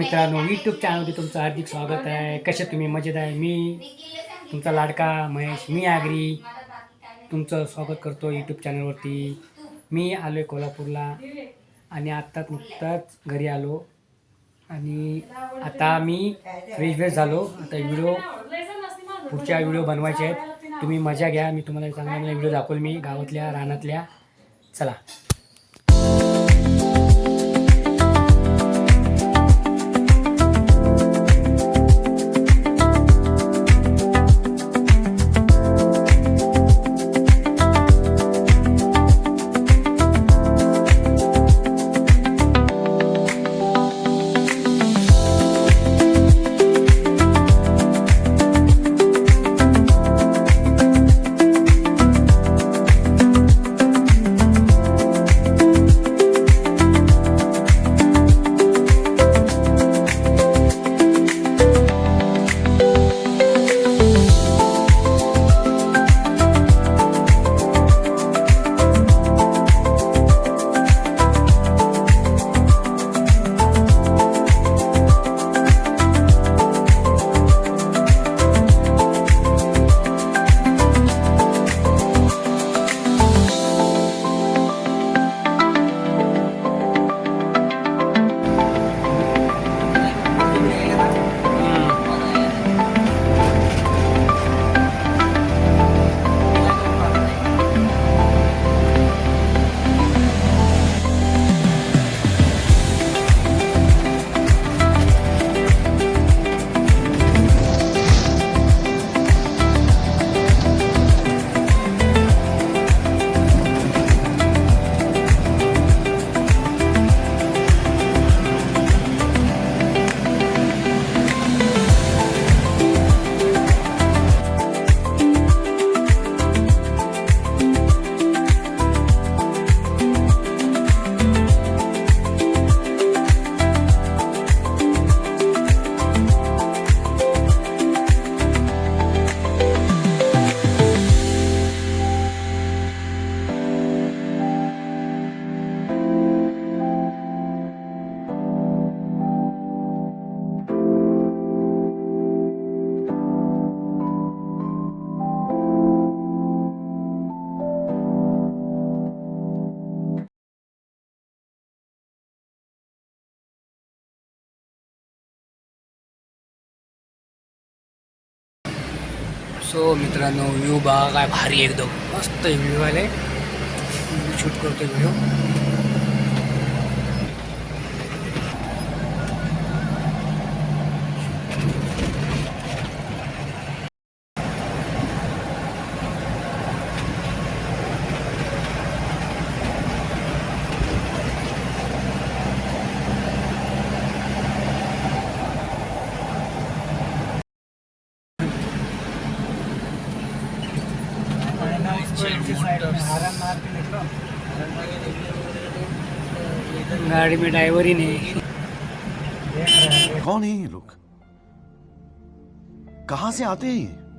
मित्रांनो यूट्यूब चॅनलमध्ये तुमचं हार्दिक स्वागत आहे. कसे तुम्ही? मजेत आहे? मी तुमचा लाडका महेश मी आगरी. तुमचं स्वागत करतो यूट्यूब चॅनलवरती मी आलो आहे कोल्हापूरला आणि आत्ताच नुकताच घरी आलो. आणि आता मी फ्रेश फ्रेश झालो. आता व्हिडिओ पुढच्या व्हिडिओ बनवायचे आहेत. तुम्ही मजा घ्या. मी तुम्हाला चांगला चांगल्या व्हिडिओ दाखवल मी गावातल्या रानातल्या. चला. सो मित्रांनो व्ह्यू बघा काय भारी एकदम. मस्त व्ह्यू आले शूट करतो व्हिडिओ गाड़ी में ड्राइवर ही नहीं. कौन है ये लोग? कहां से आते हैं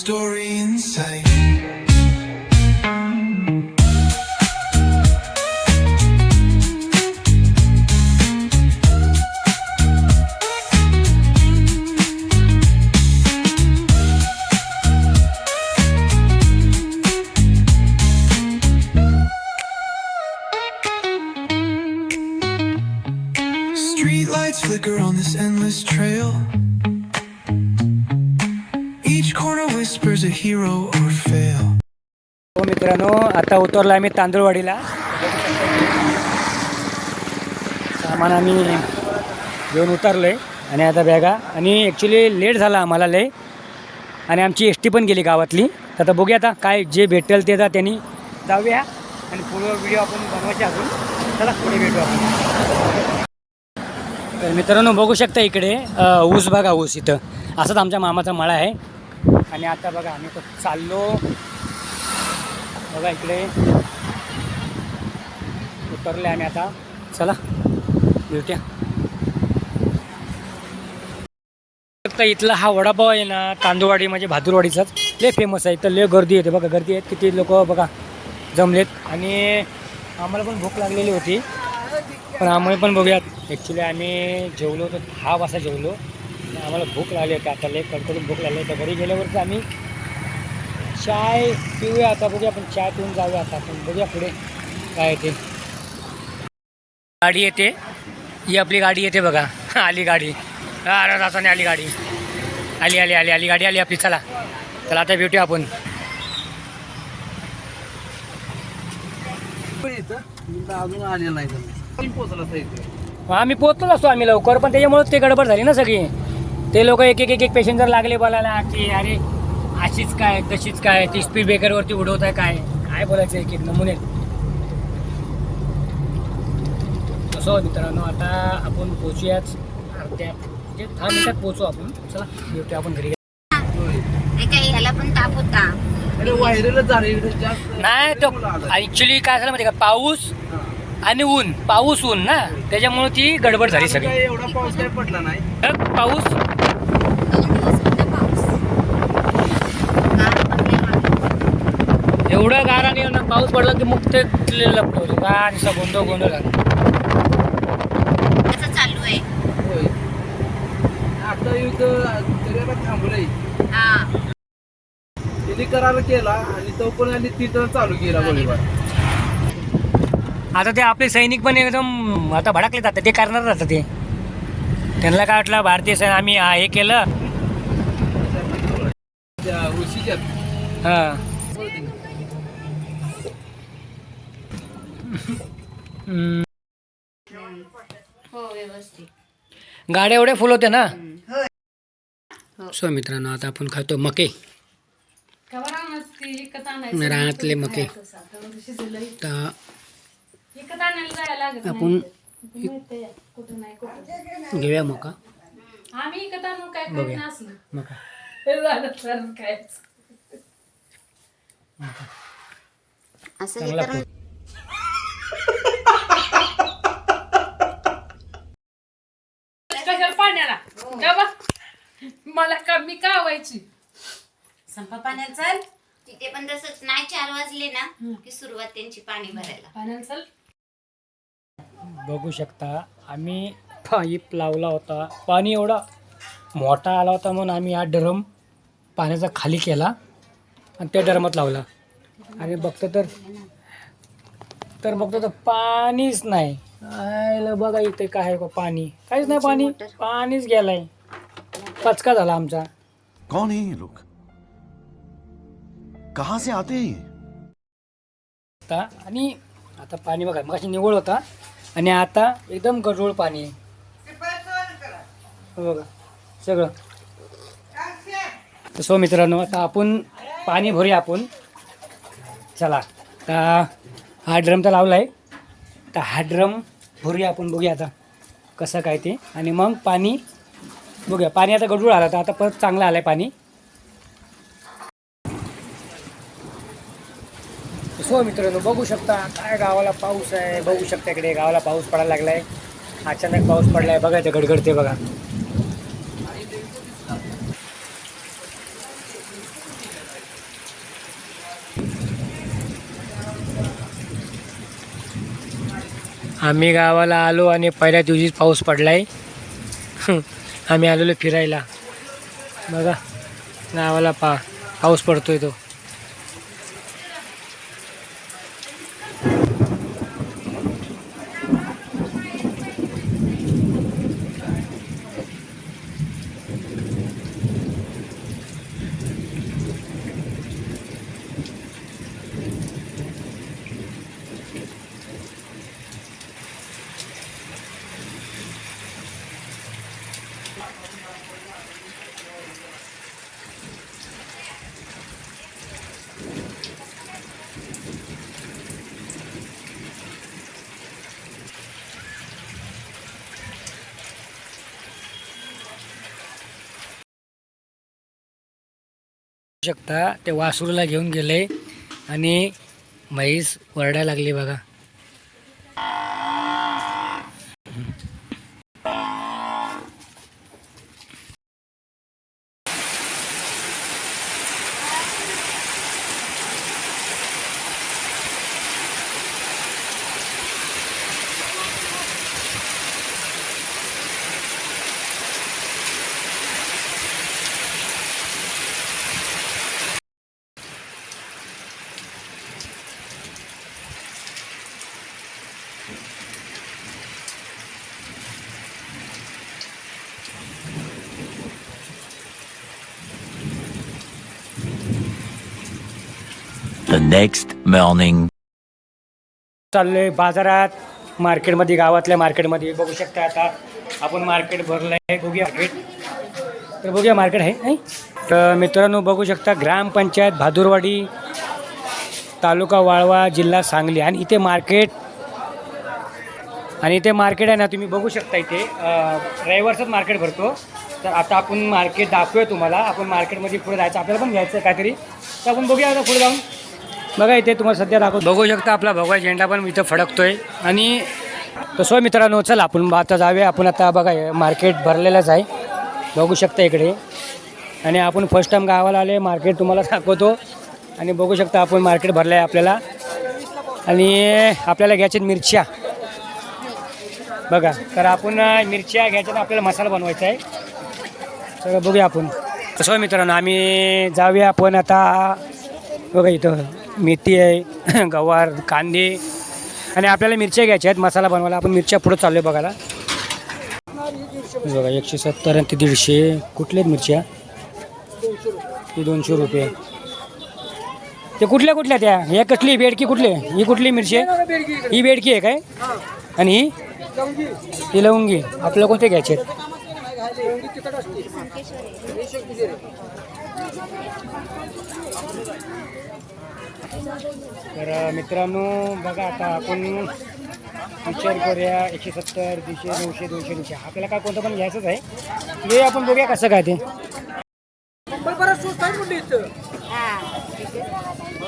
story उतरलो आम्ही तांदूळवाडीला. सामान आम्ही घेऊन उतरलो आहे आणि आता बॅगा आणि ॲक्च्युली लेट झाला आम्हाला लय. आणि आमची एस टी पण गेली गावातली. तर आता बघूया आता काय जे भेटेल ते आता त्यांनी जाऊया. आणि पुढे व्हिडिओ आपण बनवायचे अजून. चला पुढे भेटू आपण. तर मित्रांनो बघू शकता इकडे ऊस बघा ऊस इथं. असंच आमच्या मामाचा मळा आहे. आणि आता बघा आम्ही तो चाललो. बघा इकडे उतरले आम्ही आता. चला भेटूया. फक्त इथला हा वडापाव आहे ना तांदूळवाडी म्हणजे भादुरवाडीचाच. लय फेमस आहे तर लय गर्दी येते बघा गर्दी आहेत किती लोक बघा जमलेत. आणि आम्हाला पण भूक लागलेली होती. पण आम्ही पण बघूयात. ॲक्च्युली आम्ही जेवलो तर दहा वाजता जेवलो. आम्हाला भूक लागली होती आता लय कडकडून भूक लागली तर घरी गेल्यावरच आम्ही चाय पिऊया आता बघूया आपण चाय पिऊन जाऊया आता आपण. बघूया पुढे काय ते. गाडी येते. ही आपली गाडी येते बघा. आली गाडी. अरे तासाने आली गाडी. आली आली आली आली गाडी आली आपली. चला. चला आता भेटूया आपण. अजून आलेला नाही पोहोचला मग आम्ही पोहोचलो असतो आम्ही लवकर पण त्याच्यामुळे ते गडबड झाली ना सगळी. ते लोक एक एक एक एक पेशंट जर लागले बोलायला. की अरे अशीच काय तशीच काय ती स्पीड ब्रेकरवरती उडवत आहे काय? काय बोलायचं एक एक नमुने? असो मित्रांनो आता आपण पोचूयाच अर्ध्या म्हणजे दहा मिनिटात पोचू आपण. चला भेटूया आपण घरी. काही ह्याला पण ताप होता. नाही तो ऍक्च्युली काय झालं माहिती का? पाऊस आणि ऊन पाऊस ऊन ना? त्याच्यामुळे ती गडबड झाली सगळी. एवढा पाऊस काय पडला नाही. पाऊस दोन दिवस होता पाऊस गार पडले मागे. एवढं गार आणि ना पाऊस पडला की मग ते आणि असा गोंधळ गोंधळ झाला. असं चालू आहे. होय. आता युद्ध थांबलंय. हा. करार केला आणि तो पण आणि तिथं चालू केला गोळीबार. आता ते आपले सैनिक पण एकदम आता भडकले जातात. ते करणार जातात ते. त्यांना काय वाटलं भारतीय सैन आम्ही हा हे केलं. त्या ऋषीच्या हां. हो व्यवस्थित गाड्या एवढ्या फुल होत्या ना? सो मित्रांनो आता आपण खातो मके. रानातले मके. तर आपण घेऊया मका. आम्ही इकत आणून काय बघूया. करत नसलो मका. हे झालं तर काय असं हे चांगला तर कशाला पाण्याला? का बा? मला का मी का व्हायची? संपा पाण्याला चाल. तिथे पण तसंच नाही चार वाजले ना की सुरुवात त्यांची पाणी भरायला. पाण्याला चल. बघू शकता आम्ही पाईप लावला होता. पाणी एवढा मोठा आला होता म्हणून आम्ही हा ड्रम पाण्याचा खाली केला आणि त्या ड्रमात लावला. आणि बघतो तर. तर बघतो तर पाणीच नाही. आयला बघा इथे काय आहे का पाणी. काहीच नाही पाणी. पाणीच गेलाय. पचका झाला आमचा. कौन है ये लोग? कहां से आते हैं ये? आणि आता पाणी बघा मग निवळ होता. आणि आता एकदम गढूळ पाणी आहे. हे बघा सगळं. तर सो मित्रांनो आता आपण पाणी भरूया आपण. चला आता हा ड्रम तर लावला आहे तर हा ड्रम भरूया आपण बघूया आता कसं काय ते. आणि मग पाणी बघूया. पाणी आता गडूळ आलं तर आता परत चांगलं आलं आहे पाणी. सो मित्रांनो बघू शकता काय गावाला पाऊस आहे. बघू शकता इकडे गावाला पाऊस पडायला लागला आहे अचानक पाऊस पडलाय. बघा इथे गडगडते बघा. आम्ही गावाला आलो आणि पहिल्या दिवशीच पाऊस पडला आहे आम्ही आलेलो फिरायला. बघा गावाला पा पाऊस पडतोय तो. शकता ते वासरूला घेऊन गेले आणि म्हैस वरडायला लागली बघा. नेक्स्ट मॉर्निंग चाललोय बाजारात. मार्केटमध्ये गावातल्या मार्केटमध्ये. बघू शकता आता आपण मार्केट भरलं आहे बघूया मार्केट तर बघूया मार्केट आहे नाही? तर मित्रांनो बघू शकता ग्रामपंचायत भादुरवाडी तालुका वाळवा जिल्हा सांगली. आणि इथे मार्केट आणि इथे मार्केट आहे ना तुम्ही बघू शकता इथे. अं, रविवारचंच मार्केट भरतो. तर आता आपण मार्केट दाखवूया तुम्हाला. आपण मार्केटमध्ये पुढे जायचं. आपल्याला पण घ्यायचं काहीतरी. तर आपण बघूया आता पुढे जाऊन. बघा इथे तुम्हाला सध्या दाखव बघू शकता आपला भगवा झेंडा पण इथं फडकतोय. आणि कसं आहे मित्रांनो चला आपण आता जाऊया. आपण आता बघा मार्केट भरलेलंच आहे. बघू शकता इकडे. आणि आपण फर्स्ट टाइम गावाला आले मार्केट तुम्हाला दाखवतो. आणि बघू शकता आपण मार्केट भरलं आहे आपल्याला. आणि आपल्याला घ्यायच्यात मिरच्या. बघा तर आपण मिरच्या घ्यायच्या तर आपल्याला मसाला बनवायचा आहे. तर बघूया आपण. कसं आहे मित्रांनो आम्ही जाऊया आपण आता. बघा इथं. मेथी आहे गवार कांदे आणि आपल्याला मिरच्या घ्यायच्या आहेत मसाला बनवायला. आपण मिरच्या पुढं चाललो आहे बघायला. बघा एकशे सत्तर आणि ते दीडशे. कुठल्या आहेत मिरच्या? ही दोनशे रुपये. ते कुठल्या कुठल्या त्या? ह्या कसली बेडकी कुठली? ही कुठली मिरची आहे? ही बेडकी आहे काय? आणि ही? ही लवंगी. आपल्याला कोणते घ्यायचे आहेत? तर मित्रांनो बघा आता आपण विचार करूया एकशे सत्तर दीडशे नऊशे दोनशे दोनशे आपल्याला काय कोणतं पण घ्यायचंच आहे. हे आपण बघूया कसं काय ते.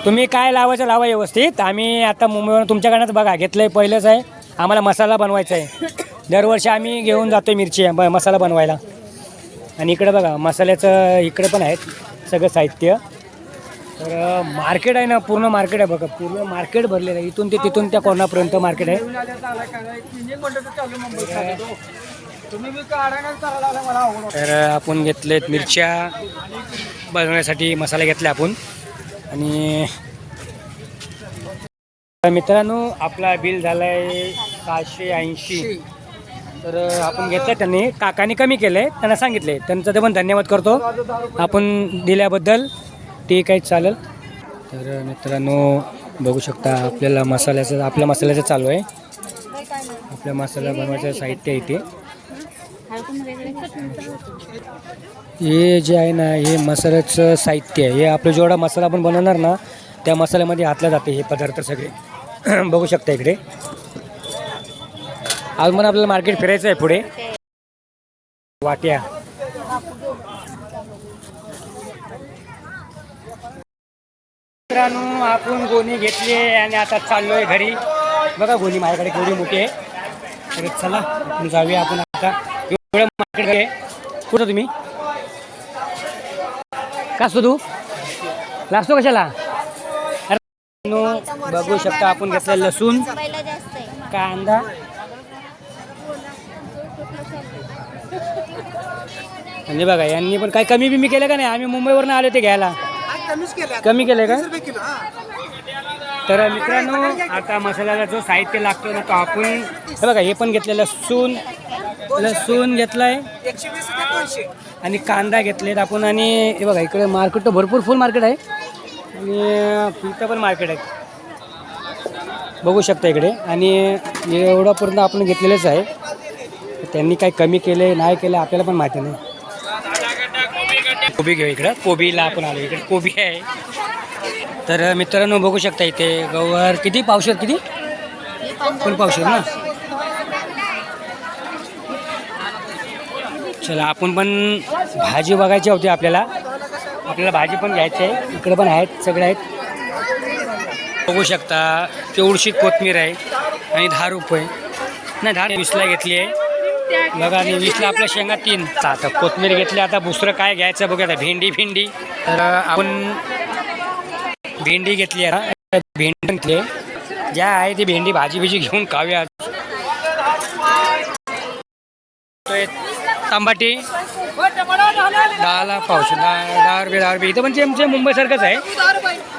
तुम्ही काय लावायचं लावा व्यवस्थित. आम्ही आता मुंबईवरून तुमच्याकडनंच बघा घेतलंय पहिलंच आहे. आम्हाला मसाला बनवायचा आहे. दरवर्षी आम्ही घेऊन जातो मिरची ब मसाला बनवायला. आणि इकडे बघा मसाल्याचं इकडे पण आहेत सगळं साहित्य. तर मार्केट आहे ना पूर्ण मार्केट आहे बघा. पूर्ण मार्केट भरलेलं आहे. इथून ते तिथून त्या कोणापर्यंत मार्केट आहे? तर आपण घेतलेत मिरच्या. बनवण्यासाठी मसाला घेतले आपण. आणि मित्रांनो आपला बिल झाला आहे सहाशे ऐंशी. तर आपण घेतलं त्यांनी. काकाने कमी केलं आहे त्यांना सांगितले त्यांचं ते पण धन्यवाद करतो. आपण दिल्याबद्दल. ठीक आहे चालेल. तर मित्रांनो बघू शकता आपल्याला मसाल्याचं आपल्या मसाल्याचं चालू आहे. आपल्या मसाला बनवायचं साहित्य आहे इथे. हे जे आहे ना हे मसाल्याचं साहित्य आहे. हे आपलं जेवढा मसाला आपण बनवणार ना त्या मसाल्यामध्ये हातला जाते हे पदार्थ सगळे. बघू शकता इकडे. आज मला आपल्याला मार्केट फिरायचं आहे पुढे. वाट्या. मित्रांनो आपण गोणी घेतली आणि आता चाललोय घरी. बघा गोणी माझ्याकडे केवढी मोठी आहे. तर चला आपण जाऊया आपण आता. एवढं मार्केट आहे. कुठं तुम्ही? का असतो तू? लागतो कशाला? बघू शकता आपण घेतलं लसूण कांदा. म्हणजे बघा यांनी पण काही कमी बिमी केलं का नाही? आम्ही मुंबईवरून आलो ते घ्यायला. कमी केलंय का? तर मित्रांनो आता मसाल्याला जो साहित्य लागतो ना तो आपण हे बघा हे पण घेतलं लसूण. लसूण घेतलाय. आणि कांदा घेतलेत आपण. आणि हे बघा इकडे मार्केट तर भरपूर फुल मार्केट आहे. आणि इथं पण मार्केट आहे. बघू शकता इकडे. आणि एवढापर्यंत आपण घेतलेलंच आहे. त्यांनी काही कमी केले नाही केले आपल्याला पण माहिती नाही. कोबी घेऊ इकडं. कोबीला आपण आलो इकडे. कोबी आहे. तर मित्रांनो बघू शकता इथे गवर किती? पावशेर किती? पण पावशेर ना? चला आपण पण भाजी बघायची होती आपल्याला. आपल्याला भाजी पण घ्यायची आहे. इकडे पण आहेत सगळे आहेत. बघू शकता तेवढीशी कोथमीर आहे आणि दहा रुपये. नाही दहा वीसला घेतली आहे. बघा आणि वीसला आपल्या शेंगा तीन. आता कोथमीर घेतली आता दुसरं काय घ्यायचं बघूया आता भेंडी भेंडी. तर आपण भेंडी घेतली आहे. भेंडी. ज्या आहे ती भेंडी भाजी बिजी घेऊन खाऊया. तांबाटी. दहाला पावशे दहा दहा रुपये दहा रुपये. इथं सेम सेम मुंबईसारखंच आहे.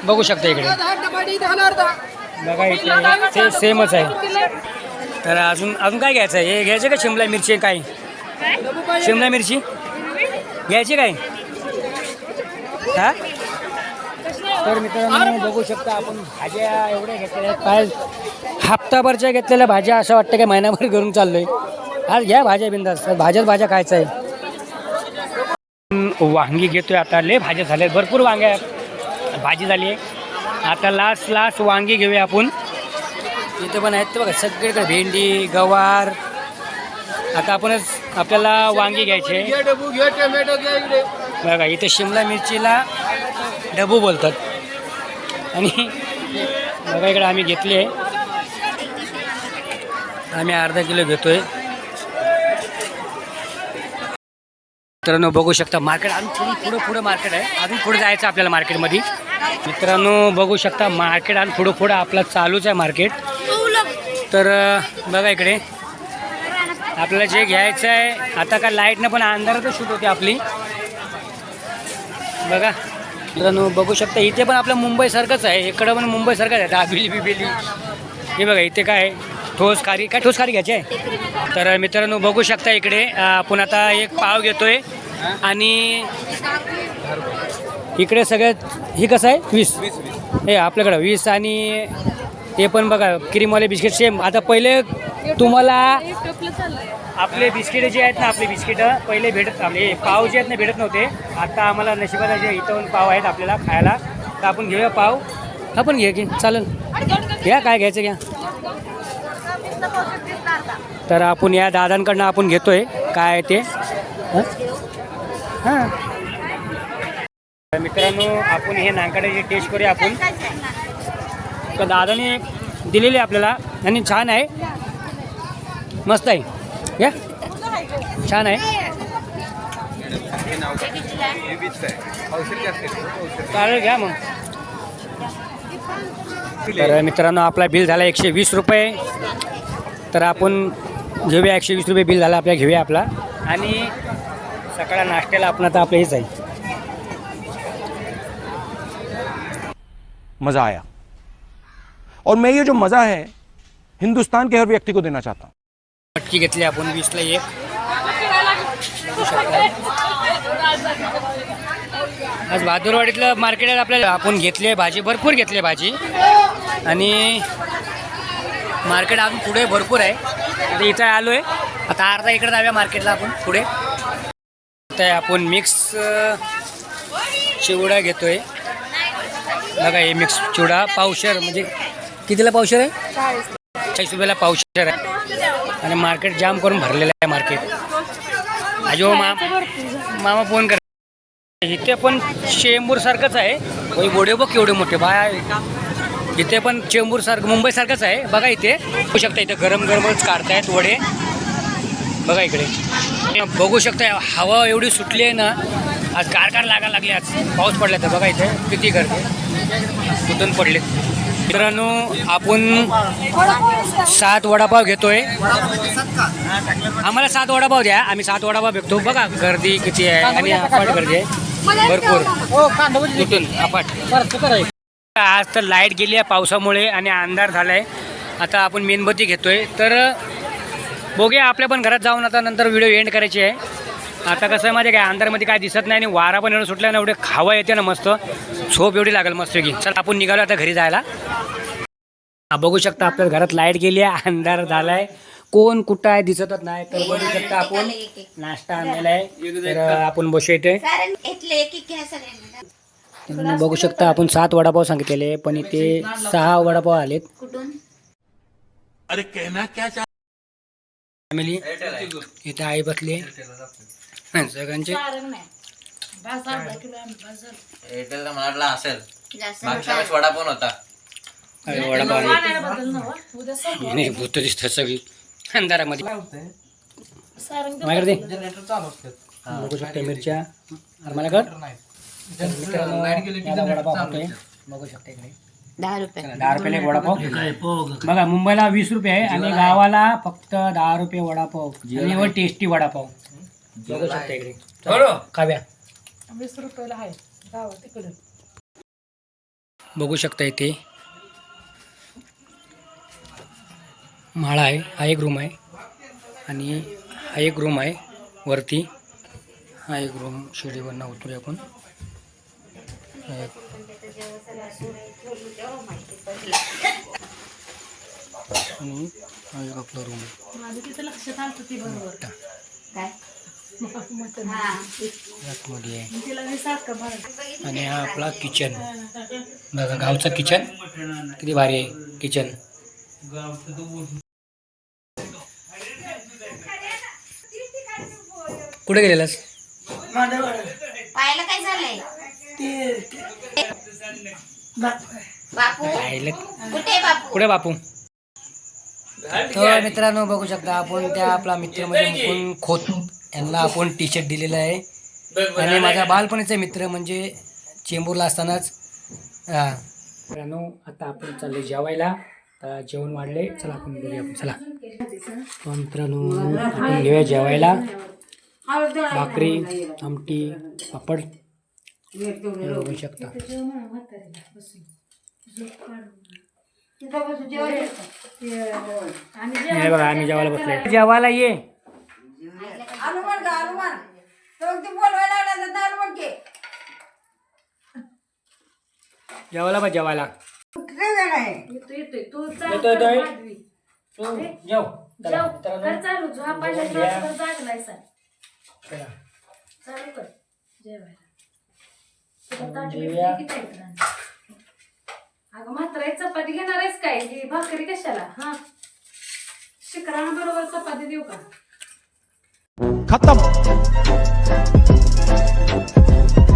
बघू शकता इकडे. बघा इथे सेमच आहे. तर अजून अजून काय घ्यायचं आहे? हे घ्यायचं का शिमला मिरची काय? शिमला मिरची? घ्यायची काय? हा? तर मित्रांनो बघू शकता आपण भाज्या एवढ्या घेतलेल्या काय हप्ताभरच्या घेतलेल्या भाज्या असं वाटतं की महिनाभर घरून चाललोय. आज घ्या भाज्या बिंदास. भाज्याच भाज्या खायचं आहे. वांगी घेतोय आता. लय भाज्या झाल्या भरपूर वांग्या भाजी झाली आहे. आता लास्ट लास्ट वांगी घेऊया आपण. इथे पण आहेत ते बघा सगळीकडे भेंडी गवार. आता आपणच आपल्याला वांगी घ्यायचे बघा इथे शिमला मिरचीला डबू बोलतात. आणि बघा इकडे आम्ही घेतले. आम्ही अर्धा किलो घेतोय. मित्रांनो बघू शकता मार्केट अजून थोडं पुढं पुढं मार्केट आहे. अजून पुढे जायचं आपल्याला मार्केटमध्ये. मित्रांनो बघू शकता मार्केट आणि पुढं पुढं आपलं चालूच आहे मार्केट. तर बघा इकडे. आपल्याला जे घ्यायचं आहे आता का लाईटनं पण अंधारातच शूट होते आपली. बघा. मित्रांनो बघू शकता इथे पण आपलं मुंबईसारखंच आहे. इकडं पण मुंबईसारखंच आहे. दाबिली बिबिली. हे बघा इथे काय आहे? ठोस खारी. काय ठोस खारी घ्यायची आहे? तर मित्रांनो बघू शकता इकडे आपण आता एक पाव घेतोय. आणि इकडे सगळ्यात ही कसं आहे? वीस. हे आपल्याकडं वीस आणि हे पण बघा क्रीमवाले बिस्किट सेम आता पहिले तुम्हाला आपले बिस्किट जे आहेत ना आपले बिस्किट पहिले भेटत आपले पाव जे आहेत ना भेटत नव्हते. आता आम्हाला नशिबाला जे इथं पाव आहेत आपल्याला खायला तर आपण घेऊया पाव. आपण घे की चालेल. घ्या काय घ्यायचं घ्या. तर आपण या दादांकडनं आपण घेतोय. काय ते? हां? मित्रांनो आपण हे नांकाड्याची टेस्ट करूया आपण. तर दादाने दिलेली आहे आपल्याला. आणि छान आहे. मस्त आहे. या. छान आहे. चालेल घ्या मग. तर मित्रांनो आपला बिल झाला एकशे वीस रुपये. तर आपण घेऊया एकशे वीस रुपये बिल झाला आपल्या घेऊया आपला. आणि सकाळ नाश्त्याला आपण आता आपलं हेच आहे. मज़ा आया. और मैं ये जो मज़ा है हिंदुस्तान के हर व्यक्ति को देना चाहता हूँ। मटकी घेतली आपण वीसला एक. आज बहादूरवाडीतलं मार्केट आहे आपल्याला आपण घेतली भाजी भरपूर घेतली भाजी. आणि मार्केट अजून पुढे भरपूर आहे. आता इथं आलो आहे आता अर्धा इकडे जाऊया मार्केटला आपण पुढे. तर आपण मिक्स चिवडा घेतोय. बघा हे मिक्स चिवडा पावशर म्हणजे कितीला पावशर आहे? चाळीस. रुपयाला पावशर आहे. आणि मार्केट जाम करून भरलेलं आहे मार्केट. मा मामा फोन कर इथे पण चेंबूर सारखंच आहे. गोडे बघ केवढे मोठे. बाय इथे पण चेंबूर सारखं मुंबई सारखंच आहे. बघा इथे. बघू शकता इथे गरम गरमच काढतायत वडे. बघा इकडे. बघू शकता हवा एवढी सुटली आहे ना आज गारगार लागायला लागली आज. पाऊस पडला तर बघा इथे किती गर्दी. कुठून पडले मित्रांनो आपण सात वडापाव घेतोय. आम्हाला सात वडापाव द्या. आम्ही सात वडापाव भेटतो. बघा गर्दी किती आहे आणि अफाट गर्दी आहे. भरपूर. कुठून अफाट आज तर लाइट गेली आहे पावसामुळे आणि अंधार झालाय. आता आपण मेणबत्ती घेतोय. तर बघूया आपल्या पण घरात जाऊन आता नंतर व्हिडिओ एंड करायची आहे. आता कसं आहे माझ्या काय अंधारमध्ये काय दिसत नाही आणि वारा पण एवढं सुटला ना एवढे खावा येते ना मस्त. झोप एवढी लागेल मस्त की. चल आपण निघालो आता घरी जायला. हा, बघू शकता आपल्या घरात लाइट गेली आहे अंधार झालाय. कोण कुठं आहे दिसतच नाही तर बघू शकता आपण. नाश्ता आणलेला आहे. तर आपण बसू तर बघू शकता आपण सात वडापाव सांगितलेले पण इथे सहा वडापाव आलेत. कुठून? फॅमिली इथे आई बसली सगळ्यांचे भात अर्धा किलो आम्ही भात झालं. एअरटेलला मला वाटलं असेल. जास्त मागच्या वेळेस वडा पण होता. अरे वडापाव नाही. पाण्याला बदल नव्हा. उद्या सोमवार. नाही भूत दिसतात सगळी. अंधारामध्ये. सारंग माझ्याकडे दे. बघू शकता मिरच्या. मला कर याला वडापाव खातोय. बघू शकता इकडे. दहा रुपये. दहा रुपयाला एक वडापाव. बघा मुंबईला वीस रुपये आहे आणि गावाला फक्त दहा रुपये वडापाव. आणि टेस्टी वडापाव. बघू शकता इकडे. खाव्या. वीस रुपयाला आहे. बघू शकता इथे. माळा आहे. हा एक रूम आहे. आणि हा एक रूम आहे. वरती हा एक रूम शिडीवरनं उतरूया आपण. हा एक आणि हा एक आपला रूम आहे. माझं तिथं लक्षात आलं ती बरोबर. काय? आणि हा आपला किचन बघा गावचं किचन किती भारी आहे किचन कुठे गेलेलास? पायाला काय झालंय? बापू? पाहिलं कुठे बापू? कुठे बापू? तर मित्रांनो बघू शकता आपण त्या आपला मित्र म्हणजे खोत. यांना आपण टी शर्ट दिलेला आहे. आणि माझा बालपणीचा मित्र म्हणजे चेंबूरला असतानाच हा. मित्रांनो आता आपण चाललो जेवायला. तर जेवण वाढले. चला आपण बोलूया आपण. चला. तर मित्रांनो आपण घेऊया जेवायला. भाकरी आमटी पापड. बघू शकता. हे बघा आम्ही जेवायला बसलोय. जेवायला ये. जेवायला बा जेवायला. येतो येतोय तू चाल येतोय, येतोय. माधवी. तू जेव. चला, जाऊ मित्रांनो, कर चालू. झोपायला जेवून घ्या. दिवसभर जागलाय सर चला. चालू कर. जेवायला. तुला ताट जेवूया. बिट किती आहेत रांना? अगं मात्र चपाती घेणार आहेस काय? ही भाकरी कशाला? हा? शिकराना बरोबर चपाती देऊ का? खत्म.